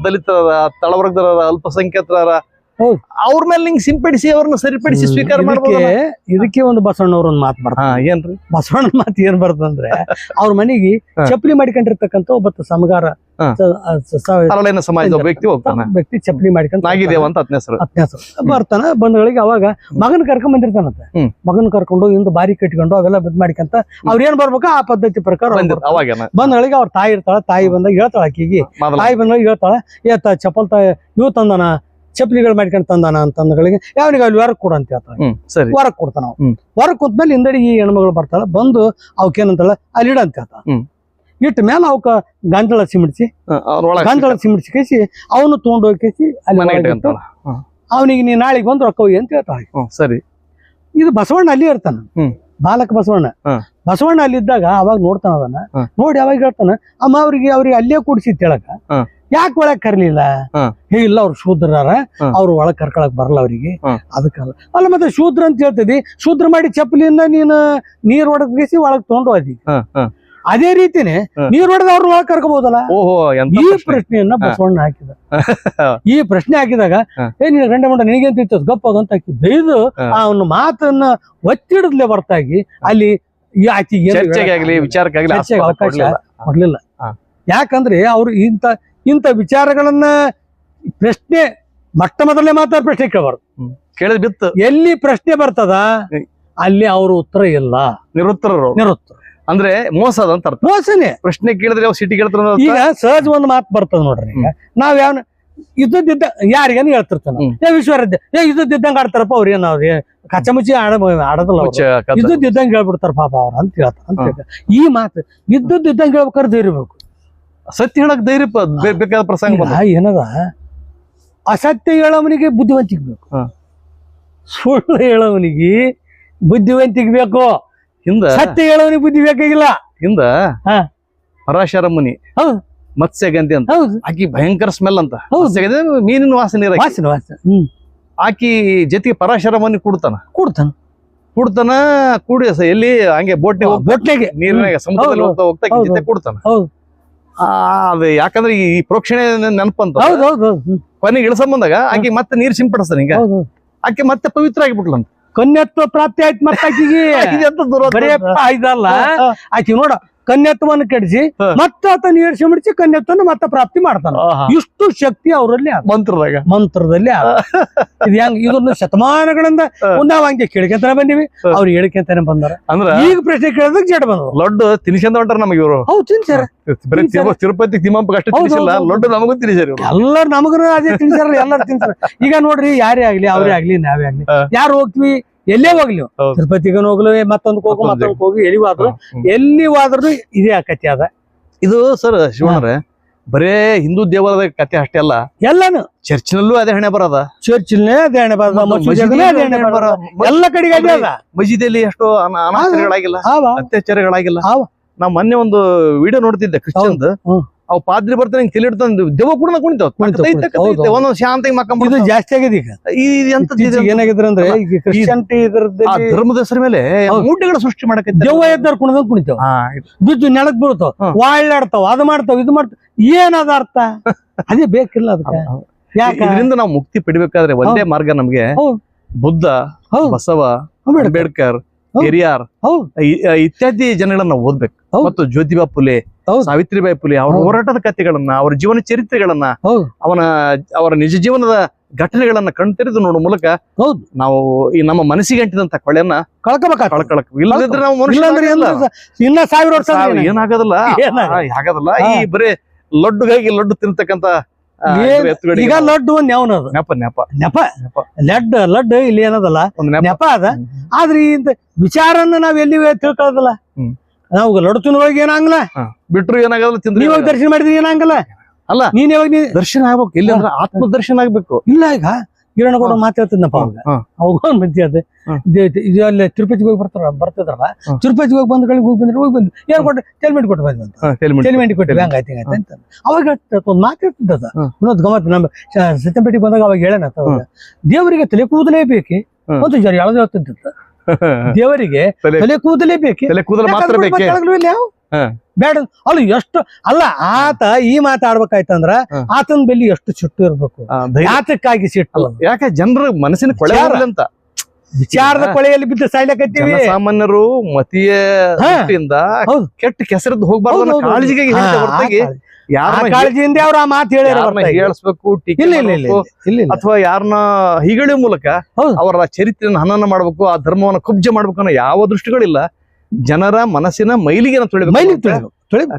S1: ದಲಿತರ ತಳವರ್ಗದರ ಅಲ್ಪಸಂಖ್ಯಾತರ. ಅವ್ರ ಮೇಲೆ ನಿಂಗೆ ಸಿಂಪಡಿಸಿ ಅವ್ರನ್ನ ಸರಿಪಡಿಸಿ ಸ್ವೀಕಾರ ಮಾಡ್ಬೋದು
S2: ಇದಕ್ಕೆ ಒಂದು ಬಸವಣ್ಣವ್ರ ಒಂದು ಮಾತು
S1: ಹಾ
S2: ಬರ್ತದೆ
S1: ಏನ್ರಿ?
S2: ಬಸವಣ್ಣ ಮಾತು ಏನ್ ಬರ್ತದಂದ್ರೆ ಅವ್ರ ಮನೆಗೆ ಚಪ್ಪಲಿ ಮಾಡಿಕೊಂಡಿರ್ತಕ್ಕಂಥ ಒಬ್ಬ ಸಮಗಾರ
S1: ಸಮಾಜದ ವ್ಯಕ್ತಿ ಹೋಗ್ತಾನ.
S2: ವ್ಯಕ್ತಿ ಚಪ್ಪಲಿ ಮಾಡ್ಕೊಂಡು
S1: ನಾಗಿದೇವ ಅಂತ ಹತ್ತನೇ ಹೆಸರು.
S2: ಹತ್ತನೇ ಹೆಸರು. ಬರ್ತಾನ ಬಂದಗಳಿಗೆ ಅವಾಗ ಮಗನ್ ಕರ್ಕೊಂಡ್ ಬಂದಿರ್ತಾನಂತೆ. ಮಗನ ಕರ್ಕೊಂಡು ಇಂದು ಬಾರಿ ಕಟ್ಕೊಂಡು ಅವೆಲ್ಲ ಬದ್ ಮಾಡ್ಕೊಂತ ಅವ್ರ ಏನ್ ಬರ್ಬೇಕು ಆ ಪದ್ಧತಿ ಪ್ರಕಾರ ಬಂದಗಳಿಗೆ ಅವ್ರ ತಾಯಿ ಇರ್ತಾಳ ತಾಯಿ ಬಂದಾಗ ಹೇಳ್ತಾಳ ಆಕಿಗೆ. ತಾಯಿ ಬಂದಾಗ ಹೇಳ್ತಾಳ ಏತ ಚಪ್ಪಲ್ ತಾಯಿ ಇವ್ ತಂದಾನ? ಚಪ್ಪಲಿಗಳು ಮಾಡ್ಕೊಂಡು ತಂದಾನ ಅಂತಂದಗಳಿಗೆ ಯಾವನಿಗೆ ಅಲ್ಲಿ ವರಕ್ ಕೊಡು ಅಂತ
S1: ಹೇಳ್ತಾರೆ. ಸರಿ.
S2: ವರಕ್ ಕೊಡ್ತಾನ
S1: ಹ್ಮ್.
S2: ಹೊರಗ್ ಕೂತ್ಮೇಲೆ ಹಿಂದಡಿ ಈ ಹೆಣ್ಮಗಳು ಬರ್ತಾಳ ಬಂದು ಅವಕ್ಕೇನಂತಾಳ ಅಲ್ಲಿ ಇಡ ಅಂತ
S1: ಹೇಳ್ತಾ.
S2: ಇಟ್ಟ ಮೇಲೆ ಅವಕ್ಕ ಗಂಟಳ ಸಿಮಿಡ್ಸಿ ಗಂಟಳ ಸಿಮಿಡ್ಸಿ ಕೇಸಿ ಅವನು ತೊಗೊಂಡೋಗಿ ಕೇಸಿ ಅಲ್ಲಿ. ಅವನಿಗೆ ನೀ ನಾಳೆಗೆ ಬಂದು ರೊಕ್ಕ ಹೋಗಿ ಅಂತ ಹೇಳ್ತಾಳ.
S1: ಸರಿ.
S2: ಇದು ಬಸವಣ್ಣ ಅಲ್ಲಿ ಇರ್ತಾನ. ಬಾಲಕ ಬಸವಣ್ಣ.
S1: ಬಸವಣ್ಣ
S2: ಬಸವಣ್ಣ ಅಲ್ಲಿದ್ದಾಗ ಅವಾಗ ನೋಡ್ತಾನ ಅದನ್ನ ನೋಡಿ ಅವಾಗ ಹೇಳ್ತಾನ ಅಮ್ಮ ಅವ್ರಿಗೆ ಅವ್ರಿಗೆ ಅಲ್ಲೇ ಕೂಡಿಸಿ ಹೇಳಕ. ಯಾಕೆ ಒಳಗ್ ಕರ್ಲಿಲ್ಲ
S1: ಹ.
S2: ಇಲ್ಲ ಅವ್ರು ಶೂದ್ರರ. ಅವ್ರು ಒಳಗ್ ಕರ್ಕೊಳಕ್ ಬರಲ್ಲ ಅವ್ರಿಗೆ. ಅದಕ್ಕಲ್ಲ ಅಲ್ಲ ಮತ್ತೆ ಶೂದ್ರ ಅಂತ ಹೇಳ್ತದಿ ಶೂದ್ರ ಮಾಡಿ ಚಪ್ಪಲಿಯಿಂದ ನೀನು ನೀರ್ ಹೊಡೆದ್ಗಿಸಿ ಒಳಗ್ ತಗೊಂಡು ಹೋದಿ. ಅದೇ ರೀತಿನೇ. ನೀರ್ ಹೊಡೆದ ಅವ್ರನ್ನ ಒಳಗ್ ಕರ್ಕೋಬಹುದಲ್ಲ ಈ ಪ್ರಶ್ನೆಯನ್ನ ಬಸವಣ್ಣ ಹಾಕಿದ ಈ ಪ್ರಶ್ನೆ ಹಾಕಿದಾಗ. ಏ ನೀನು ಗಂಡ ಮಂಡ ನಿನಗೆ ಅಂತ ಗಪ್ಪಾಗಂತ ಹಾಕಿ ಬೈದು. ಅವನ ಮಾತನ್ನ ಒತ್ತಿಡದ್ಲೆ ಹೊರತಾಗಿ ಅಲ್ಲಿ
S1: ಚರ್ಚೆಗೆ ಆಗ್ಲಿ. ವಿಚಾರಕ್ಕಾಗ್ಲಿ. ಕೊಡ್ಲಿಲ್ಲ
S2: ಯಾಕಂದ್ರೆ ಅವ್ರು ಇಂತ ಇಂತ ವಿಚಾರಗಳನ್ನ ಪ್ರಶ್ನೆ ಮೊಟ್ಟ ಮೊದಲನೇ ಮಾತಾಡ ಪ್ರಶ್ನೆ ಕೇಳಬಾರ್ದು.
S1: ಕೇಳಿದ್ ಬಿತ್ತು.
S2: ಎಲ್ಲಿ ಪ್ರಶ್ನೆ ಬರ್ತದ ಅಲ್ಲಿ ಅವ್ರ ಉತ್ತರ ಇಲ್ಲ.
S1: ನಿರುತ್ತರರು
S2: ನಿರುತ್ತರ
S1: ಅಂದ್ರೆ ಮೋಸ ಅದ ಅಂತ
S2: ಮೋಸನೇ.
S1: ಪ್ರಶ್ನೆ ಕೇಳಿದ್ರೆ ಅವ್ರು ಸಿಟಿ ಕೇಳ್ತಾರ
S2: ಈಗ ಸಹಜ ಒಂದ್ ಮಾತು ಬರ್ತದ ನೋಡ್ರಿ ನಾವ್ ಯಾವ ಇದ್ದದ್ದಿದ್ದ ಯಾರಿಗೇನು ಹೇಳ್ತಿರ್ತಾನ. ಏ ವಿಶ್ವರದ್ದೆ ಏ ಇದ್ದದ್ದಿದ್ದಂಗ ಆಡ್ತಾರಪ್ಪ ಅವ್ರ ಏನ್ ಅವ್ರಿ ಕಚ್ಚಮುಚ್ಚಿ ಆಡ ಆಡದಲ್ಲ ಇದ್ದದ್ದಿದ್ದಂಗೆ ಹೇಳ್ಬಿಡ್ತಾರ ಪಾಪ ಅವ್ರ ಅಂತ ಹೇಳ್ತಾರ ಅಂತ. ಈ ಮಾತು ಇದ್ದದ್ದಿದ್ದಂಗೆ ಹೇಳ್ಬೇಕಾದ್ರೆ ಧೈರ್ಯಬೇಕು
S1: ಸತ್ಯ ಹೇಳಕ್ ಧೈರ್ಯ ಬೇಕಾದ ಪ್ರಸಂಗ
S2: ಏನದ? ಅಸತ್ಯ ಹೇಳವನಿಗೆ ಬುದ್ಧಿವಂತಿಕೆ ಬೇಕು
S1: ಹ.
S2: ಸುಳ್ಳು ಹೇಳವನಿಗೆ ಬುದ್ಧಿವಂತಿಕೆ ಬೇಕು
S1: ಹಿಂದ
S2: ಸತ್ಯ ಹೇಳವನಿಗೆ ಬುದ್ಧಿ ಬೇಕಾಗಿಲ್ಲ.
S1: ಹಿಂದ
S2: ಹಾ.
S1: ಪರಾಶರ ಮುನಿ
S2: ಹೌದು.
S1: ಮತ್ಸ್ಯಗಂಧಿ ಅಂತ.
S2: ಹೌದು.
S1: ಆಕಿ ಭಯಂಕರ ಸ್ಮೆಲ್ ಅಂತ.
S2: ಹೌದು.
S1: ಮೀನಿನ ವಾಸನೆ.
S2: ವಾಸನೆ ವಾಸನೆ. ಹ್ಮ್.
S1: ಆಕಿ ಜೊತೆಗೆ ಪರಾಶರ ಮುನಿ ಕುಡ್ತಾನ.
S2: ಕೊಡ್ತಾನ.
S1: ಕುಡ್ತಾನ ಕೂಡಿ ಎಲ್ಲಿ ಹಂಗೆ ಬೋಟ್ನಾಗ
S2: ಬೋಟ್ನಾಗೆ.
S1: ನೀರಿನಾಗ ಸಮುದ್ರದಲ್ಲಿ ಹೋಗ್ತಾ ಹೋಗ್ತಾ ಜೊತೆ ಕುಡ್ತಾನ.
S2: ಹೌದು.
S1: ಆ, ಅದು ಯಾಕಂದ್ರೆ ಈ ಪ್ರೋಕ್ಷಣೆ ನೆನಪಂತ. ಕೊನೆಗೆ ಇಳಿಸಂಬಂದಾಗ ಆಕಿ ಮತ್ತೆ ನೀರ್ ಸಿಂಪಡಿಸ್ತಾನೆ ಈಗ.
S2: ಹೌದು
S1: ಆಕೆ ಮತ್ತೆ ಪವಿತ್ರ ಆಗಿಬಿಟ್ಲಂತ.
S2: ಕನ್ಯತ್ವ ಪ್ರಾಪ್ತಿ ಆಯ್ತು ಮತ್ತೆ ಆಕಿಗೆ. ಇದಲ್ಲ. ಆಕಿ ನೋಡ ಕನ್ಯತ್ವವನ್ನು ಕೆಡಿಸಿ ಮತ್ತೆ ಆತನ ಏರ್ಸಿ ಮುಡಿಸಿ ಕನ್ಯತ್ವವನ್ನು ಮತ್ತೆ ಪ್ರಾಪ್ತಿ ಮಾಡ್ತಾನ. ಇಷ್ಟು ಶಕ್ತಿ ಅವರಲ್ಲಿ.
S1: ಮಂತ್ರದಾಗ.
S2: ಮಂತ್ರದಲ್ಲಿ ಇದನ್ನು ಇದು ಹೆಂಗ್ ಇದನ್ನ ಶತಮಾನಗಳಿಂದ. ನಾವ್ ಹಂಗೆ ಕೇಳ್ಕೊಂತಾನೆ ಬಂದಿವಿ. ಅವ್ರು ಹೇಳ್ಕೊಂತಾನೆ ಬಂದಾರ.
S1: ಅಂದ್ರೆ
S2: ಈಗ ಪ್ರಶ್ನೆ ಕೇಳಿದ್ರೆ ಜಡ್ ಬಂದ್ರು
S1: ಲಡ್ಡು ತಿನ್ಸಂದ ಹೊಂಟಾರ ನಮಗೆ ಇವರು.
S2: ಹೌದು ತಿನ್ಸಾರ.
S1: ತಿರುಪತಿ ಅಷ್ಟೇ
S2: ಹೌದು,
S1: ತಿನ್ಸಿಲ್ಲ. ಲಡ್ಡು ನಮಗೂ ತಿನ್ಸಾರ
S2: ಎಲ್ಲಾರು ಅದೇ ತಿನ್ಸಾರ ಎಲ್ಲರೂ ತಿನ್ಸಾರ. ಈಗ ನೋಡ್ರಿ ಯಾರೇ ಆಗ್ಲಿ ಅವ್ರೇ ಆಗ್ಲಿ ನಾವೇ ಆಗ್ಲಿ. ಯಾರು ಹೋಗ್ತೀವಿ? ಎಲ್ಲೇ ಹೋಗ್ಲಿ
S1: ಹೌದು.
S2: ತಿರುಪತಿಗನ ಹೋಗ್ಲಿ ಮತ್ತೊಂದ್ ಹೋಗು
S1: ಮತ್ತೊಂದ್
S2: ಹೋಗಿ ಎಲ್ಲಿ ಹೋದ್ರು. ಎಲ್ಲಿ ಹೋದ್ರು ಇದೇ ಆಕತಿ ಅದ.
S1: ಇದು ಸರ್ ಶಿವಣ್ಣರೇ ಬರೇ ಹಿಂದೂ ದೇವಾಲಯದ ಕತೆ ಅಷ್ಟೇ ಅಲ್ಲ.
S2: ಎಲ್ಲಾನು.
S1: ಚರ್ಚ್ನಲ್ಲೂ ಅದೇ ಹಣೆ ಬರದ.
S2: ಚರ್ಚಿಲ್ನೇ ಅದೇ ಹಣೆ ಬರದ ಚರ್ಚ್ ಅದೇ ಹಣೆ ಬರದ. ಎಲ್ಲ ಕಡೆಗೆ ಅದೇ ಅದ.
S1: ಮಸೀದಿಯಲ್ಲಿ ಎಷ್ಟೋ ಅನ- ಅನಾಚಾರಗಳಾಗಿಲ್ಲ ಅತ್ಯಾಚಾರಗಳಾಗಿಲ್ಲ. ನಾ ಮೊನ್ನೆ ಒಂದು ವಿಡಿಯೋ ನೋಡ್ತಿದ್ದೆ
S2: ಕ್ರಿಶ್ಚಿಯನ್.
S1: ಅವ್ ಪಾದ್ರಿ ಬರ್ತಾನೆ ಹಿಂಗ್ ತಲೆ ಹಿಡ್ತಾನೆ ದೆವ್ವ ಕೂಡ ಕುಣಿತಾವ್.
S2: ಇದು ಜಾಸ್ತಿ ಆಗಿದೆ ಈಗ.
S1: ಈ
S2: ಎಂತ ಏನಾಗಿದ್ರೆ ಅಂದ್ರೆ ಈಗ ಕ್ರಿಶ್ಚಿಯನ್ಟಿ
S1: ಆ ಧರ್ಮದ ಹೆಸರ ಮೇಲೆ
S2: ಊಟಗಳ
S1: ಮೂಟೆಗಳ ಸೃಷ್ಟಿ ಮಾಡಕ್ಕೆ
S2: ದೆವ್ವ ಎದ್ದಾರ ಕುಣದ ಕುಣಿತಾವ. ಬಿದ್ದು ನೆಲಕ್ ಬೀಳ್ತಾವ. ವಾಳ್ಳಾಡ್ತಾವ ಅದು ಮಾಡ್ತಾವ ಇದು ಮಾಡ್ತಾವ. ಏನದ ಅರ್ಥ? ಅದೇ ಬೇಕಿಲ್ಲ ಅದಕ್ಕೆ ಯಾಕ?
S1: ಇದರಿಂದ ನಾವು ಮುಕ್ತಿ ಪಡಿಬೇಕಾದ್ರೆ ಒಂದೇ ಮಾರ್ಗ ನಮ್ಗೆ. ಬುದ್ಧ. ಬಸವ
S2: ಅಂಬೇಡ್ಕರ್.
S1: ಪೆರಿಯಾರ್ ಇತ್ಯಾದಿ ಜನಗಳನ್ನ ಓದ್ಬೇಕು. ಮತ್ತು ಜ್ಯೋತಿಬಾ ಫುಲೆ. ಸಾವಿತ್ರಿಬಾಯಿ ಪುಲಿ ಅವರ. ಹೋರಾಟದ ಕಥೆಗಳನ್ನ ಅವರ ಜೀವನ ಚರಿತ್ರೆಗಳನ್ನ
S2: ಹೌದು.
S1: ಅವನ ಅವರ ನಿಜ ಜೀವನದ ಘಟನೆಗಳನ್ನ ಕಣ್ತೆರೆದು ನೋಡೋ ಮೂಲಕ
S2: ಹೌದು.
S1: ನಾವು ಈ ನಮ್ಮ ಮನಸ್ಸಿಗೆ ಅಂಟಿದಂತ ಕೊಳೆಯನ್ನ ಕಳ್ಕೊಳಕ್ ಇಲ್ಲದಿದ್ರೆ ನಾವು ಮನುಷ್ಯ.
S2: ಇನ್ನ ಸಾವಿರ ವರ್ಷ
S1: ಸಾವು
S2: ಆದ್ರೆ ಏನಾಗಲ್ಲ.
S1: ಏನಾಗೋದಿಲ್ಲ
S2: ಏನಾಗಲ್ಲ.
S1: ಆ, ಹಾಗಾದಲ್ಲ
S2: ಹಾ.
S1: ಈ ಬರೀ ಲಡ್ಡುಗಾಗಿ ಲಡ್ಡು ತಿಂತಕ್ಕಂತ
S2: ಈಗ ಲಡ್ಡು ಒಂದ್ ಯಾವ
S1: ನೆಪ ನೆಪ
S2: ನೆಪ
S1: ನೆಪ.
S2: ಲಡ್ ಲಡ್ ಇಲ್ಲಿ ಏನದಲ್ಲ
S1: ನೆಪ
S2: ಅದ. ಆದ್ರೆ ಇಂತ ವಿಚಾರನ್ನ ನಾವ್ ಎಲ್ಲಿ ತಿಳ್ಕೊಳ್ಳೋದಲ್ಲ. ನಾವು ಲಡ್ಡು ತಿನ್ನೋಳಗೆ ಏನಾಗಲ್ಲ.
S1: ಬಿಟ್ರು ಏನಾಗಲ್ಲ ತಿಂದ್ರೆ
S2: ನೀವಾಗ ದರ್ಶನ ಮಾಡಿದ್ರಿ ಏನಾಗಲ್ಲ?
S1: ಅಲ್ಲ.
S2: ನೀನ್ ಯಾವಾಗ ನೀ
S1: ದರ್ಶನ ಆಗ್ಬೇಕು. ಇಲ್ಲಿ ಅಂದ್ರೆ ಆತ್ಮ ದರ್ಶನ ಆಗ್ಬೇಕು.
S2: ಇಲ್ಲ ಈಗ. ಕಿರಣಗೌಡ ಮಾತಾಡ್ತಿದ್ನಪ್ಪ ಅವಾಗ. ಅವಾಗ ಮಂದಿ ಅದ. ಇದು- ಅಲ್ಲಿ ತಿರುಪತಿಗೆ ಹೋಗಿ ಬರ್ತಾರ ಬರ್ತಿದ್ರಲ್ಲ. ತಿರುಪತಿಗೆ ಹೋಗಿ ಬಂದ ಕಡೆಗೆ ಹೋಗಿ ಬಂದ್ರೆ ಹೋಗಿ ಬಂದ್ ಏನ್ ಕೊಟ್ಟು ಹೆಲ್ಮೆಟ್ ಕೊಟ್ಟು ಬಂದ್ ಹೆಲ್ಮೆಟ್ ಕೊಟ್ಟಿವಿ ಹಂಗಾಯ್ತು ಅಂತ. ಅವಾಗ ಒಂದು ಮಾತಾಡ್ತಿದ್ದ. ಇನ್ನೊಂದು ಗಮತ್ ನಮ್ಮ ಸತ್ಯಪೇಟೆಗೆ ಬಂದಾಗ ಅವಾಗ ಹೇಳೋಣ ಅವಾಗ. ದೇವರಿಗೆ ತಲೆ ಕೂದಲೇಬೇಕೆ. ಮತ್ತು ಜನ ಯಾವ್ದು ಹೇಳ್ತಿದ್ದ ದೇವರಿಗೆ
S1: ತಲೆ-
S2: ಕೂದಲೇ ಬೇಕು?
S1: ತಲೆ ಕೂದಲು ಮಾತ್ರ ಬೇಕೆ.
S2: ಬೇಡ ಅಲ್ಲ ಎಷ್ಟು ಅಲ್ಲ ಆತ ಈ ಮಾತಾಡ್ಬೇಕಾಯ್ತಂದ್ರ. ಆತನ ಬೆಲ್ಲಿ ಎಷ್ಟು ಸಿಟ್ಟು ಇರ್ಬೇಕು? ಆತಕ್ಕಾಗಿ ಸಿಟ್ಟು.
S1: ಯಾಕೆ ಜನರ ಮನಸ್ಸಿನ ಕೊಳೆ ಅಂತ?
S2: ವಿಚಾರದ ಕೊಳೆಯಲ್ಲಿ ಬಿದ್ದು ಸಾಯ್ಲಕತ್ತೀವಿ?
S1: ಸಾಮಾನ್ಯರು ಮತೀಯ ಕೆಟ್ಟ ಕೆಸರದ್ದು ಹೋಗ್ಬಾರ್ದು. ಕಾಳಜಿಗೆ ಹೊರತಾಗಿ
S2: ಕಾಳಜಿ. ಕಾಳಜಿಯಿಂದ ಅವ್ರ ಆ ಮಾತು ಹೇಳಿ.
S1: ಹೇಳಿಸ್ಬೇಕು ಅಥವಾ ಯಾರನ್ನ ಹೀಗಳಿ ಮೂಲಕ. ಅವರ ಚರಿತ್ರೆಯನ್ನ ಹನನ ಮಾಡ್ಬೇಕು ಆ ಧರ್ಮವನ್ನ ಕುಬ್ಜ ಮಾಡ್ಬೇಕು ಅನ್ನೋ ಯಾವ ದೃಷ್ಟಿಗಳಿಲ್ಲ. ಜನರ ಮನಸ್ಸಿನ
S2: ಮೈಲಿಗೆ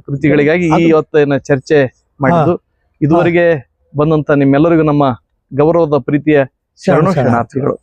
S1: ಕೃತಿಗಳಿಗಾಗಿ ಇವತ್ತಿನ ಚರ್ಚೆ ಮಾಡಿದ್ದು. ಇದುವರೆಗೆ ಬಂದಂತ ನಿಮ್ಮೆಲ್ಲರಿಗೂ ನಮ್ಮ ಗೌರವದ ಪ್ರೀತಿಯ
S2: ಶರಣು
S1: ಶರಣಾರ್ಥಿಗಳು.